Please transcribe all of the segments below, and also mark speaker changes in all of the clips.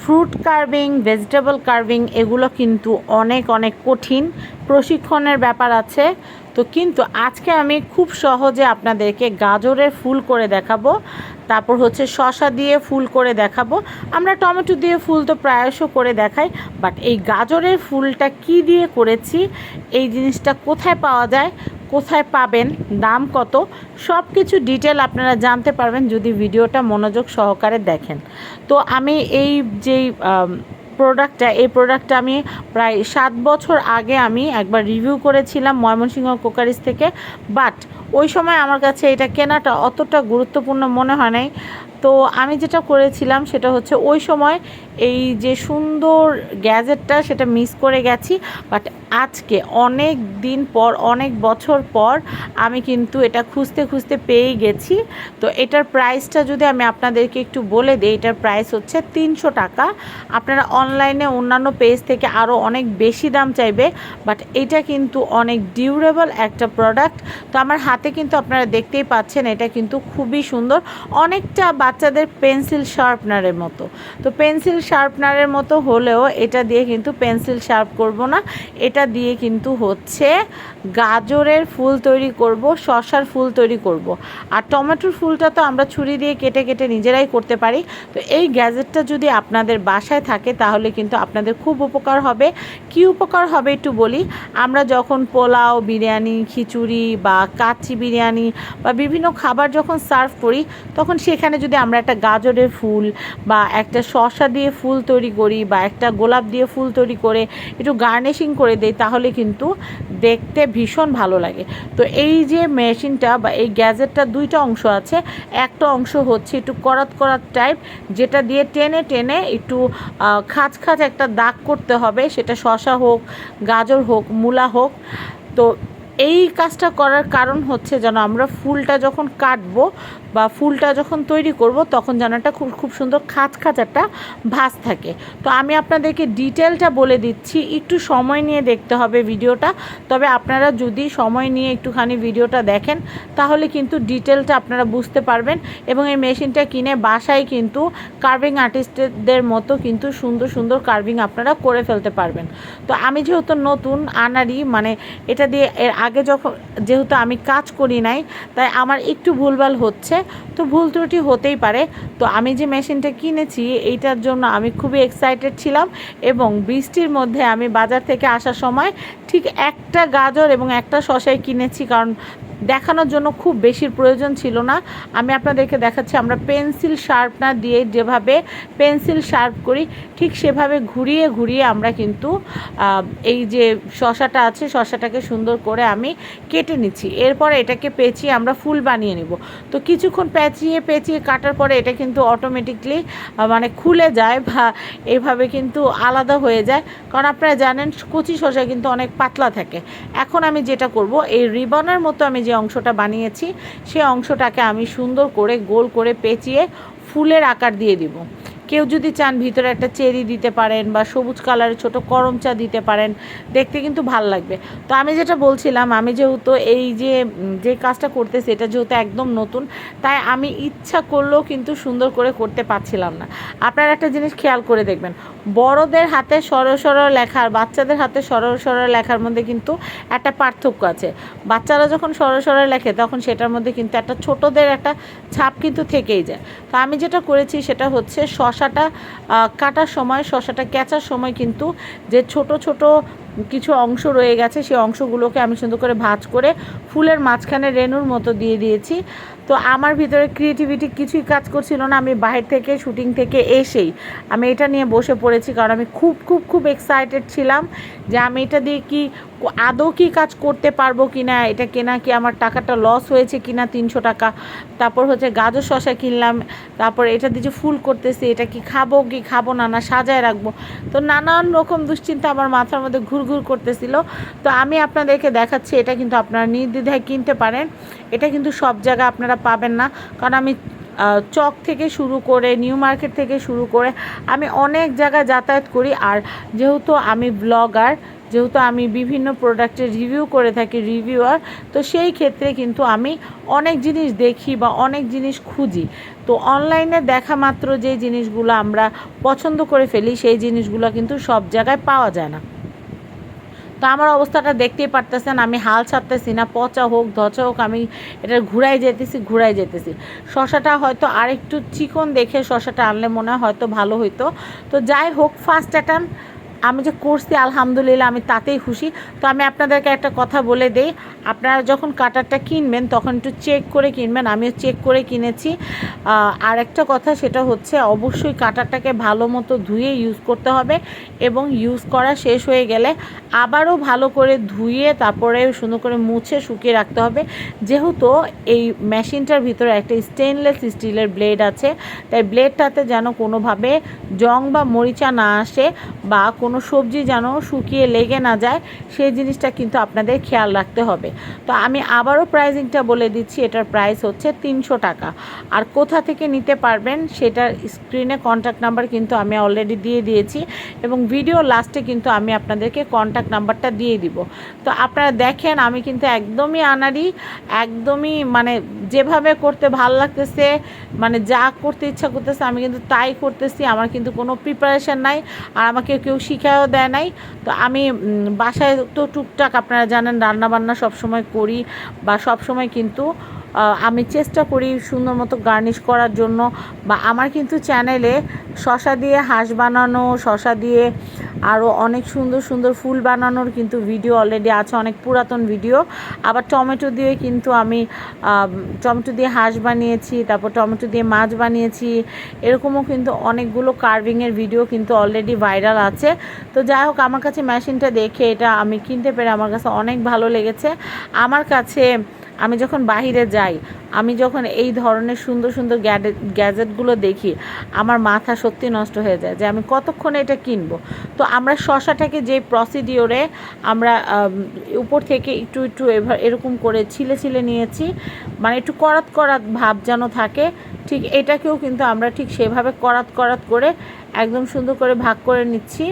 Speaker 1: Fruit carving, vegetable carving, এগুলো কিন্তু অনেক অনেক কঠিন প্রশিক্ষণের ব্যাপার আছে। তো কিন্তু আজকে আমি খুব সহজে আপনাদেরকে গাজরের ফুল করে দেখাবো, তারপর হচ্ছে শশা দিয়ে ফুল করে দেখাবো। আমরা টমেটো দিয়ে ফুল তো প্রায়শ করে দেখাই, বাট এই গাজরের ফুলটা কি দিয়ে করেছি, এই জিনিসটা কোথায় পাওয়া যায় কোথায় পাবেন, দাম কত সব কিছু ডিটেল আপনারা জানতে পারবেন যদি ভিডিওটা মনোযোগ সহকারে দেখেন। তো আমি এই যেই প্রোডাক্টটা এই প্রোডাক্টটা আমি প্রায় সাত বছর আগে আমি একবার রিভিউ করেছিলাম ময়মনসিংহ কোকারিস থেকে বাট ওই সময় আমার কাছে এটা কেনাটা অতটা গুরুত্বপূর্ণ মনে হয় নাই। তো আমি যেটা করেছিলাম সেটা হচ্ছে ওই সময় এই যে সুন্দর গ্যাজেটটা সেটা মিস করে গেছি বাট আজকে অনেক দিন পর, অনেক বছর পর আমি কিন্তু এটা খুঁজতে খুঁজতে পেয়ে গেছি। তো এটার প্রাইসটা যদি আমি আপনাদেরকে একটু বলে দিই, এটার প্রাইস হচ্ছে তিনশো টাকা। আপনারা অনলাইনে অন্যান্য পেজ থেকে আরও অনেক বেশি দাম চাইবে বাট এটা কিন্তু অনেক ডিউরেবল একটা প্রোডাক্ট তো আমার হাতে কিন্তু আপনারা দেখতেই পাচ্ছেন, এটা কিন্তু খুবই সুন্দর। অনেকটা বাচ্চাদের পেন্সিল শার্পনারের মতো। তো পেন্সিল শার্পনারের মতো হলেও এটা দিয়ে কিন্তু পেন্সিল শার্প করব না। এটা দিয়ে কিন্তু হচ্ছে গাজরের ফুল তৈরি করব শশার ফুল তৈরি করব। আর টমেটোর ফুলটা তো আমরা ছুরি দিয়ে কেটে কেটে নিজেরাই করতে পারি। তো এই গ্যাজেটটা যদি আপনাদের বাসায় থাকে, তাহলে কিন্তু আপনাদের খুব উপকার হবে। কি উপকার হবে একটু বলি? আমরা যখন পোলাও, বিরিয়ানি, খিচুড়ি বা কাচ্চি বিরিয়ানি বা বিভিন্ন খাবার যখন সার্ভ করি, তখন সেখানে যদি আমরা একটা গাজরের ফুল বা একটা শশা দিয়ে ফুল তৈরি করি বা একটা গোলাপ দিয়ে ফুল তৈরি করে, একটু গার্নিশিং করে দেই তাহলে কিন্তু দেখতে ভীষণ ভালো লাগে। তো এই যে মেশিনটা বা এই গ্যাজেটটা দুইটা অংশ আছে, একটা অংশ হচ্ছে একটু করাত করাত টাইপ যেটা দিয়ে টেনে টেনে একটু খাঁচ খাঁচ একটা দাগ করতে হবে, সেটা শশা হোক, গাজর হোক, মূলা হোক। তো এই কাজটা করার কারণ হচ্ছে যেন আমরা ফুলটা যখন কাটবো বা ফুলটা যখন তৈরি করব, তখন যেন একটা খুব খুব সুন্দর খাঁচ খাঁচ একটা ভাস থাকে। তো আমি আপনাদেরকে ডিটেলটা বলে দিচ্ছি, একটু সময় নিয়ে দেখতে হবে ভিডিওটা। তবে আপনারা যদি সময় নিয়ে একটুখানি ভিডিওটা দেখেন, তাহলে কিন্তু ডিটেলটা আপনারা বুঝতে পারবেন এবং এই মেশিনটা কিনে বাসায় কিন্তু কার্ভিং আর্টিস্টদের মতো কিন্তু সুন্দর সুন্দর কার্ভিং আপনারা করে ফেলতে পারবেন। তো আমি যেহেতু নতুন আনারি মানে এটা দিয়ে এর আগে যখন, যেহেতু আমি কাজ করি নাই, তাই আমার একটু ভুলভাল হচ্ছে। তো ভুল ত্রুটি হতেই পারে। তো আমি যে মেশিনটা কিনেছি, এইটার জন্য আমি খুবই এক্সাইটেড ছিলাম এবং বৃষ্টির মধ্যে আমি বাজার থেকে আসার সময় ঠিক একটা গাজর এবং একটা শশাই কিনেছি কারণ দেখানোর জন্য খুব বেশির প্রয়োজন ছিল না। আমি আপনাদেরকে দেখাচ্ছি, আমরা পেন্সিল শার্পনার দিয়ে যেভাবে পেন্সিল শার্প করি, ঠিক সেভাবে ঘুরিয়ে ঘুরিয়ে আমরা কিন্তু এই যে শশাটা আছে, শশাটাকে সুন্দর করে আমি কেটে নিচ্ছি। এরপরে এটাকে পেঁচিয়ে আমরা ফুল বানিয়ে নিব। তো কিছুক্ষণ পেঁচিয়ে পেঁচিয়ে কাটার পরে এটা কিন্তু অটোমেটিকলি মানে খুলে যায় বা এভাবে কিন্তু আলাদা হয়ে যায়। কারণ আপনারা জানেন, কচি শশা কিন্তু অনেক পাতলা থাকে। এখন আমি যেটা করব, এই রিবনের মতো আমি যে অংশটা বানিয়েছি সে অংশটাকে আমি সুন্দর করে গোল করে পেঁচিয়ে ফুলের আকার দিয়ে দিব। কেউ যদি চান ভিতরে একটা চেরি দিতে পারেন বা সবুজ কালারের ছোট করম চা দিতে পারেন, দেখতে কিন্তু ভালো লাগবে। তো আমি যেটা বলছিলাম, আমি যেহেতু এই যে যে কাজটা করতেছি, এটা যেহেতু একদম নতুন, তাই আমি ইচ্ছা করলেও কিন্তু সুন্দর করে করতে পারছিলাম না। আপনারা একটা জিনিস খেয়াল করে দেখবেন, বড়দের হাতে সরল সরল লেখার, বাচ্চাদের হাতে সরল সরল লেখার মধ্যে কিন্তু একটা পার্থক্য আছে। বাচ্চারা যখন সরল সরল লেখে, তখন সেটার মধ্যে কিন্তু একটা ছোটদের একটা ছাপ কিন্তু থেকেই যায়। তো আমি যেটা করেছি, সেটা হচ্ছে শশাটা কাটার সময়, শশাটা কেচার সময় কিন্তু যে ছোট ছোট কিছু অংশ রয়ে গেছে, সেই অংশগুলোকে আমি সুন্দর করে ভাঁজ করে ফুলের মাঝখানে রেনুর মতো দিয়ে দিয়েছি। তো আমার ভিতরে ক্রিয়েটিভিটি কিছুই কাজ করছিল না, আমি বাইরে থেকে শুটিং থেকে এসেই আমি এটা নিয়ে বসে পড়েছি কারণ আমি খুব খুব খুব এক্সাইটেড ছিলাম যে আমি এটা দিয়ে কি আদৌ কি কাজ করতে পারব কি না এটা কেনা কি আমার টাকাটা লস হয়েছে কি না তিনশো টাকা, তারপর হচ্ছে গাজর শশা কিনলাম, তারপর এটা দিয়ে যে ফুল করতেছি, এটা কি খাব কি খাব না না সাজায় রাখব, তো নানান রকম দুশ্চিন্তা আমার মাথার মধ্যে ঘুরঘুর করতেছিল, তো আমি আপনাদেরকে দেখাচ্ছি, এটা কিন্তু আপনারা নির্দ্বিধায় কিনতে পারেন। এটা কিন্তু সব জায়গায় আপনারা পাবেন না। কারণ আমি চক থেকে শুরু করে, নিউ মার্কেট থেকে শুরু করে আমি অনেক জায়গায় যাতায়াত করি। আর যেহেতু আমি ব্লগার, যেহেতু আমি বিভিন্ন প্রোডাক্টের রিভিউ করে থাকি, রিভিউয়ার, তো সেই ক্ষেত্রে কিন্তু আমি অনেক জিনিস দেখি বা অনেক জিনিস খুঁজি। তো অনলাইনে দেখা মাত্র যে জিনিসগুলো আমরা পছন্দ করে ফেলি, সেই জিনিসগুলো কিন্তু সব জায়গায় পাওয়া যায় না। তো আমার অবস্থাটা দেখতেই পারতেছেন, আমি হাল ছাড়তেছি না, পচা হোক, ধচা হোক, আমি এটা ঘুরাই যেতেছি ঘুরাই যেতেছি। শশাটা হয়তো আরেকটু চিকন দেখে শশাটা আনলে মনে হয় হয়তো ভালো হইতো। তো যাই হোক ফার্স্ট অ্যাটাম্প আমি যে করছি, আলহামদুলিল্লাহ আমি তাতেই খুশি। তো আমি আপনাদেরকে একটা কথা বলে দেই, আপনারা যখন কাটারটা কিনবেন, তখন একটু চেক করে কিনবেন। আমিও চেক করে কিনেছি। আর একটা কথা সেটা হচ্ছে, অবশ্যই কাটারটাকে ভালো মতো ধুয়ে ইউজ করতে হবে এবং ইউজ করা শেষ হয়ে গেলে আবারও ভালো করে ধুয়ে তারপরে সুন্দর করে মুছে শুকিয়ে রাখতে হবে। যেহেতু এই মেশিনটার ভিতরে একটা স্টেনলেস স্টিলের ব্লেড আছে, তাই ব্লেডটাতে যেন কোনোভাবে জং বা মরিচা না আসে বা কোনো সবজি যেন শুকিয়ে লেগে না যায়, সেই জিনিসটা কিন্তু আপনাদের খেয়াল রাখতে হবে। তো আমি আবারও প্রাইজিংটা বলে দিচ্ছি, এটার প্রাইস হচ্ছে তিনশো টাকা। আর কোথা থেকে নিতে পারবেন, সেটার স্ক্রিনে কন্ট্যাক্ট নাম্বার কিন্তু আমি অলরেডি দিয়ে দিয়েছি এবং ভিডিও লাস্টে কিন্তু আমি আপনাদেরকে কন্ট্যাক্ট নাম্বারটা দিয়ে দিব। তো আপনারা দেখেন, আমি কিন্তু একদমই আনারি একদমই মানে যেভাবে করতে ভালো লাগতেছে মানে যা করতে ইচ্ছা করতেছে, আমি কিন্তু তাই করতেছি, আমার কিন্তু কোনো প্রিপারেশন নাই। আর আমাকে কেউ শিখাও দেয় নাই। তো আমি বাসায় তো টুকটাক আপনারা জানেন রান্না বান্না সবসময় করি বা সবসময় কিন্তু আমি চেষ্টা করি সুন্দর মতো গার্নিশ করার জন্য। বা আমার কিন্তু চ্যানেলে শশা দিয়ে হাঁস বানানো, শশা দিয়ে আরও অনেক সুন্দর সুন্দর ফুল বানানোর কিন্তু ভিডিও অলরেডি আছে, অনেক পুরাতন ভিডিও আবার টমেটো দিয়ে কিন্তু আমি টমেটো দিয়ে হাঁস বানিয়েছি, তারপর টমেটো দিয়ে মাছ বানিয়েছি, এরকমও কিন্তু অনেকগুলো কার্ভিংয়ের ভিডিও কিন্তু অলরেডি ভাইরাল আছে। তো যাই হোক, আমার কাছে মেশিনটা দেখে এটা আমি কিনতে পেরে আমার কাছে অনেক ভালো লেগেছে। আমার কাছে আমি যখন বাইরে যাই, আমি যখন এই ধরনের সুন্দর সুন্দর গ্যাজেটগুলো দেখি, আমার মাথা সত্যি নষ্ট হয়ে যায় যে আমি কতক্ষণে এটা কিনবো। তো আমরা শশাটাকে যে প্রসিডিওরে আমরা উপর থেকে একটু একটু এরকম করে ছিলে ছিলে নিয়েছি মানে একটু করাত করাত ভাব যেন থাকে, ঠিক এটাকেও কিন্তু আমরা ঠিক সেভাবে করাত করাত করে একদম সুন্দর করে ভাগ করে নিচ্ছি।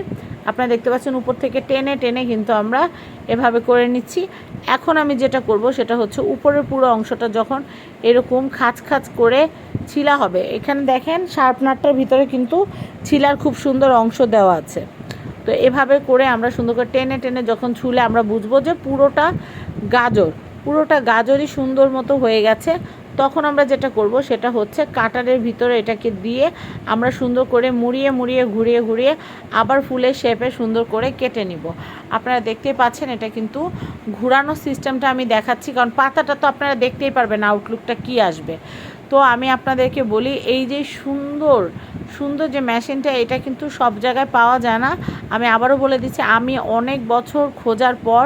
Speaker 1: আপনারা দেখতে পাচ্ছেন উপর থেকে টেনে টেনে কিন্তু আমরা এভাবে করে নিচ্ছি। এখন আমি যেটা করব সেটা হচ্ছে উপরের পুরো অংশটা যখন এরকম খাঁচ খাঁচ করে ছিলা হবে, এখানে দেখেন শার্পনারটার ভিতরে কিন্তু ছিলার খুব সুন্দর অংশ দেওয়া আছে। তো এভাবে করে আমরা সুন্দর করে টেনে টেনে যখন ছুলে আমরা বুঝব যে পুরোটা গাজর, পুরোটা গাজরই সুন্দর মতো হয়ে গেছে। তখন আমরা যেটা করব সেটা হচ্ছে কাটারের ভিতরে এটাকে দিয়ে আমরা সুন্দর করে মুড়িয়ে মুড়িয়ে ঘুরিয়ে ঘুরিয়ে আবার ফুলের শেপে সুন্দর করে কেটে নিব। আপনারা দেখতেই পাচ্ছেন এটা কিন্তু ঘুরানোর সিস্টেমটা আমি দেখাচ্ছি, কারণ পাতাটা তো আপনারা দেখতেই পারবেন আউটলুকটা কি আসবে। তো আমি আপনাদেরকে বলি, এই যে সুন্দর সুন্দর যে মেশিনটা, এটা কিন্তু সব জায়গায় পাওয়া যায় না। আমি আবারও বলে দিচ্ছি, আমি অনেক বছর খোঁজার পর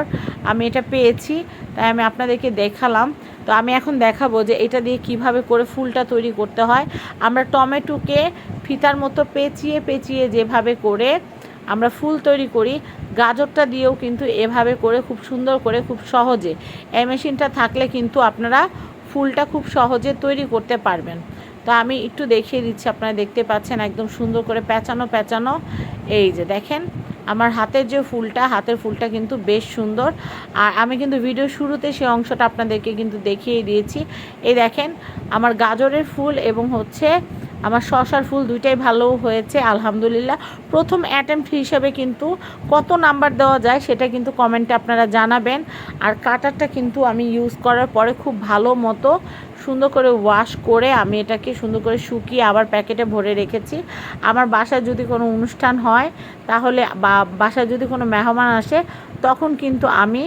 Speaker 1: আমি এটা পেয়েছি, তাই আমি আপনাদেরকে দেখালাম। তো আমি এখন দেখাবো যে এটা দিয়ে কীভাবে করে ফুলটা তৈরি করতে হয়। আমরা টমেটোকে ফিতার মতো পেঁচিয়ে পেঁচিয়ে যেভাবে করে আমরা ফুল তৈরি করি, গাজরটা দিয়েও কিন্তু এভাবে করে খুব সুন্দর করে খুব সহজে। এই মেশিনটা থাকলে কিন্তু আপনারা ফুলটা খুব সহজে তৈরি করতে পারবেন। তো আমি একটু দেখিয়ে দিচ্ছি, আপনারা দেখতে পাচ্ছেন একদম সুন্দর করে পেঁচানো পেঁচানো। এই যে দেখেন আমার হাতের যে ফুলটা, হাতের ফুলটা কিন্তু বেশ সুন্দর। আর আমি কিন্তু ভিডিও শুরুতে সেই অংশটা আপনাদেরকে কিন্তু দেখিয়ে দিয়েছি। এই দেখেন, আমার গাজরের ফুল এবং হচ্ছে আমার শশার ফুল দুইটাই ভালো হয়েছে, আলহামদুলিল্লাহ। প্রথম অ্যাটেম্প হিসেবে কিন্তু কত নাম্বার দেওয়া যায় সেটা কিন্তু কমেন্টে আপনারা জানাবেন। আর কাটারটা কিন্তু আমি ইউজ করার পরে খুব ভালো মতো সুন্দর করে ওয়াশ করে আমি এটাকে সুন্দর করে শুকিয়ে আবার প্যাকেটে ভরে রেখেছি আমার বাসায় যদি কোনো অনুষ্ঠান হয়, তাহলে বা বাসায় যদি কোনো মেহমান আসে, তখন কিন্তু আমি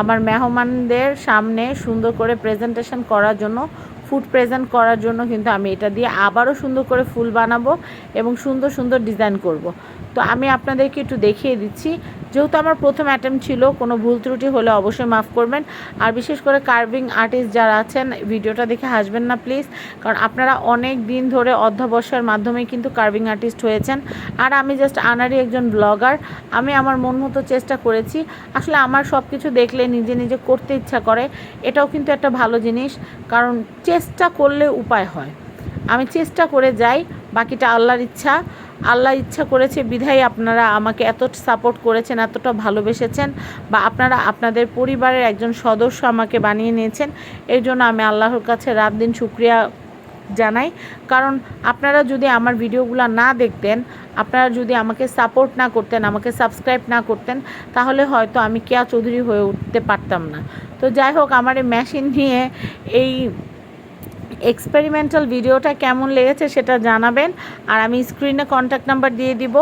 Speaker 1: আমার মেহমানদের সামনে সুন্দর করে প্রেজেন্টেশন করার জন্য ফুড প্রেজেন্ট করার জন্য কিন্তু আমি এটা দিয়ে আবারও সুন্দর করে ফুল বানাবো এবং সুন্দর সুন্দর ডিজাইন করব। তো আমি আপনাদেরকে একটু দেখিয়ে দিচ্ছি। যেহেতু আমার প্রথম অ্যাটেম্প ছিল, কোনো ভুল ত্রুটি হলে অবশ্যই মাফ করবেন। আর বিশেষ করে কার্ভিং আর্টিস্ট যারা আছেন, ভিডিওটা দেখে হাসবেন না প্লিজ কারণ আপনারা অনেক দিন ধরে অধ্যাবসায়ের মাধ্যমে কিন্তু কার্ভিং আর্টিস্ট হয়েছেন। আর আমি জাস্ট আনারই একজন ব্লগার আমি আমার মন মতো চেষ্টা করেছি। আসলে আমার সব কিছু দেখলে নিজে নিজে করতে ইচ্ছা করে। এটাও কিন্তু একটা ভালো জিনিস। কারণ চেষ্টা করলে উপায় হয়। আমি চেষ্টা করে যাই, বাকিটা আল্লাহর ইচ্ছা। আল্লাহ ইচ্ছা করেছে, বিধায় আপনারা আমাকে এত সাপোর্ট করেছেন, এতটা ভালোবেসেছেন বা আপনারা আপনাদের পরিবারের একজন সদস্য আমাকে বানিয়ে নিয়েছেন, এর জন্য আমি আল্লাহর কাছে রাত দিন শুক্রিয়া জানাই। কারণ আপনারা যদি আমার ভিডিওগুলো না দেখতেন, আপনারা যদি আমাকে সাপোর্ট না করতেন, আমাকে সাবস্ক্রাইব না করতেন, তাহলে হয়তো আমি কেয়া চৌধুরী হয়ে উঠতে পারতাম না। তো যাই হোক, আমার এই মেশিন নিয়ে এই এক্সপেরিমেন্টাল ভিডিওটা কেমন লেগেছে সেটা জানাবেন। আর আমি স্ক্রিনে কন্ট্যাক্ট নাম্বার দিয়ে দিব।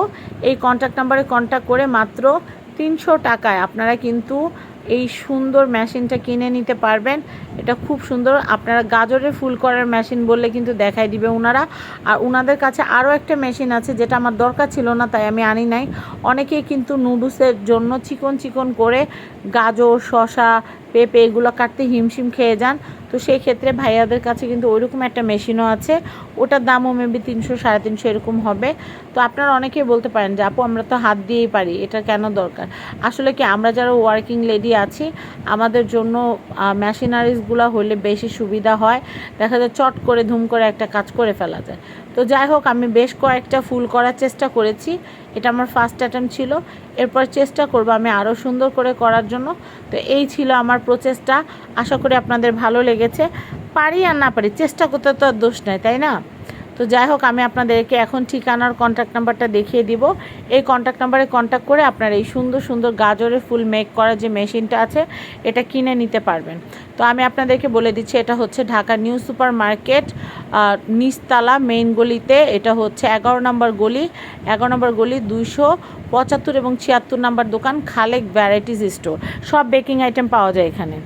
Speaker 1: এই কন্ট্যাক্ট নাম্বারে কন্ট্যাক্ট করে মাত্র তিনশো টাকায় আপনারা কিন্তু এই সুন্দর মেশিনটা কিনে নিতে পারবেন। এটা খুব সুন্দর। আপনারা গাজরের ফুল করার মেশিন বললে কিন্তু দেখাই দিবে ওনারা আর ওনাদের কাছে আরও একটা মেশিন আছে যেটা আমার দরকার ছিল না, তাই আমি আনি নাই। অনেকেই কিন্তু নুডলসের জন্য চিকন চিকন করে গাজর শশা পেঁপে এগুলো কাটতে হিমশিম খেয়ে যান। তো সেই ক্ষেত্রে ভাইয়াদের কাছে কিন্তু ওইরকম একটা মেশিনও আছে। ওটার দামও মেবি তিনশো, সাড়ে তিনশো এরকম হবে। তো আপনারা অনেকেই বলতে পারেন যে, আপু, আমরা তো হাত দিয়েই পারি, এটা কেন দরকার? আসলে কি, আমরা যারা ওয়ার্কিং লেডি আছি, আমাদের জন্য মেশিনারিজগুলো হলে বেশি সুবিধা হয়। দেখা যায় চট করে ধুম করে একটা কাজ করে ফেলা যায়। তো যাই হোক, আমি বেশ কয়েকটা ফুল করার চেষ্টা করেছি। এটা আমার ফার্স্ট অ্যাটেম্প ছিল। এরপর চেষ্টা করব আমি আরও সুন্দর করে করার জন্য। তো এই ছিল আমার প্রচেষ্টা। আশা করি আপনাদের ভালো লেগেছে। পারি আর না পারি, চেষ্টা করতে তো আর দোষ নাই, তাই না? তো যাই হোক, আমি আপনাদেরকে এখন ঠিকানার কন্ট্যাক্ট নাম্বারটা দেখিয়ে দিব। এই কন্ট্যাক্ট নাম্বারে কন্ট্যাক্ট করে আপনারা এই সুন্দর সুন্দর গাজরের ফুল মেক করার যে মেশিনটা আছে, এটা কিনে নিতে পারবেন। তো আমি আপনাদেরকে বলে দিচ্ছি, এটা হচ্ছে ঢাকা নিউ সুপার মার্কেট নিচতলা মেইন গলিতে। এটা হচ্ছে এগারো নম্বর গলি। এগারো নম্বর গলি দুইশো পঁচাত্তর এবং ছিয়াত্তর নম্বর দোকান খালেক ভ্যারাইটিস স্টোর। সব বেকিং আইটেম পাওয়া যায় এখানে।